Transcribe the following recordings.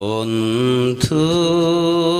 বন্ধু ভুলে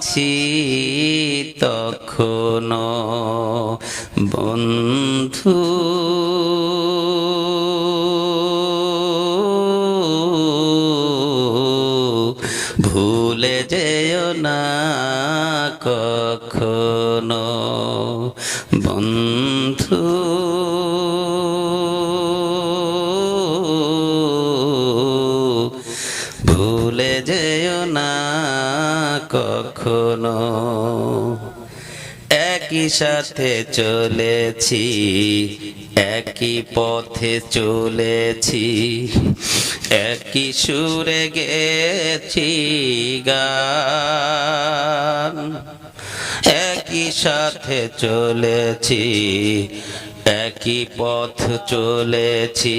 আছি তখনো বন্ধু। ভুলে যেও না কখনো বন্ধু। একই সাথে চলেছি, একই পথে চলেছি, একই সুরে গেছি গান, একই সাথে চলেছি, একই পথ চলেছি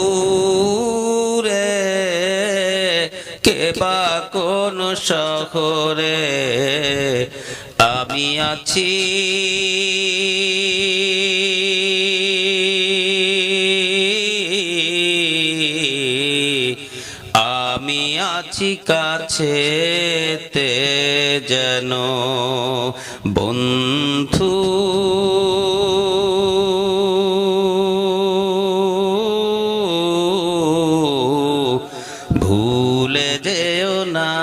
কোন শহরে আমি আছি। আমি আছি কাছে তে যেন বন্ধু। ভুলে যেও না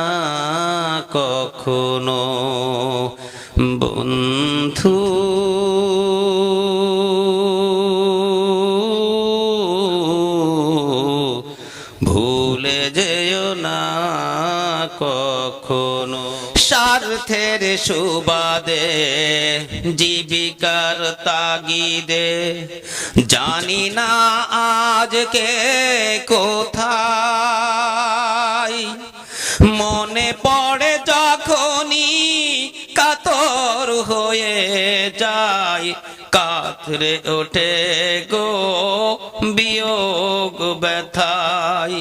কখনো বন্ধু। ভুলে যেও না কখনো স্বার্থের সুবাদে, জীবিকার তাগিদে। জানি না আজকে কোথায় হয়ে যায়। কাতরে ওঠে গো বিয়োগ ব্যথায়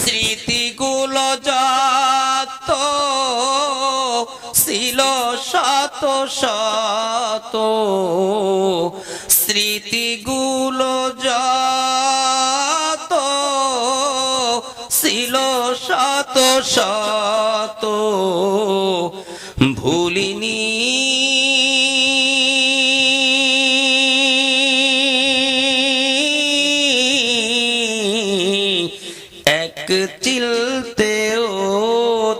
স্মৃতিগুলো যত ছিল শত শত। স্মৃতিগুলো যত ছিল শত শত। ভুলিনি চিলতেও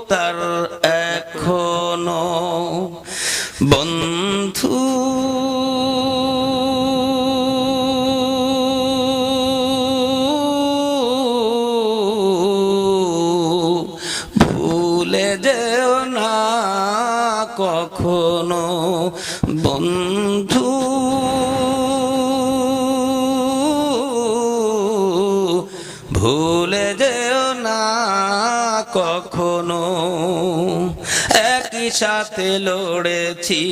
তার এখনও বন্ধু। ভুলে যেও না কখনো বন্ধু। সাথে লড়েছি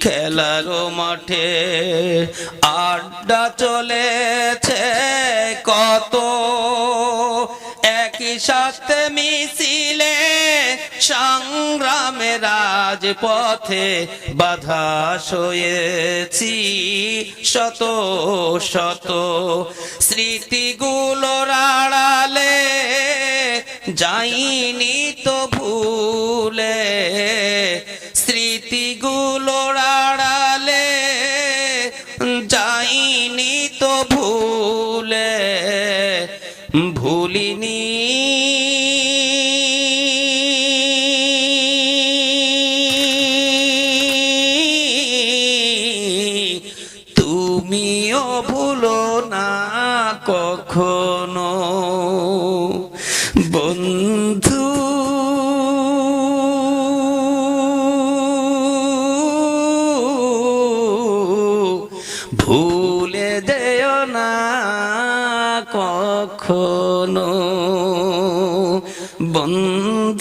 খেলার মাঠে আড্ডা চলেছে কত। একই সাথে মিছিলে সংগ্রামে রাজপথে বাধা সয়েছি, শত শত স্মৃতিগুলো আড়ালে যাইনি তো ভুলে স্মৃতিগুলোর আড়ালে যাইনি তো ভুলে ভুলিনি। তুমিও ভুলো না কখনো।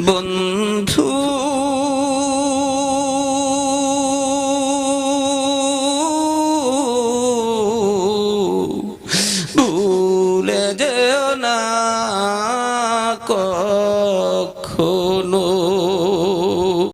বন্ধু